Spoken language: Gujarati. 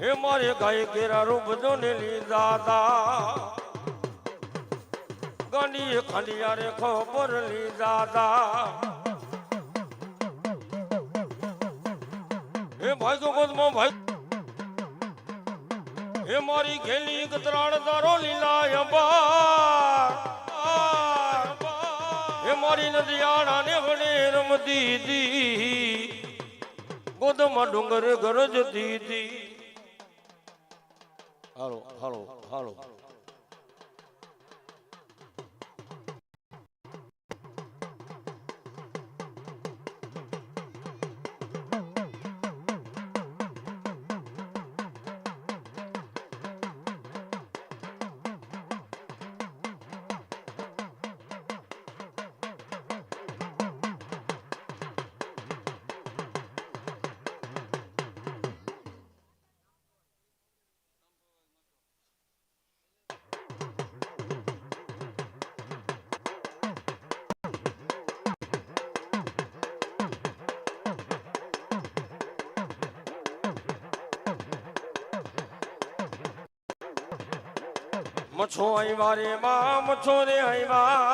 હે મારે ગાય કેરા રૂપ જોને લીધા તા ગણી ખંડિયા રે ખબર લીધા તા હે ભાઈ ગોગોદમાં ભાઈ. હે મારી ઘેલી ગતરાણ દારો લીલા અંબા હે મારી નદિયાણા ને વડે રમતી દી ગોદમાં ડુંગર ハローハロハロ。મછો આવ્યા રે માં મછો રે આવ્યા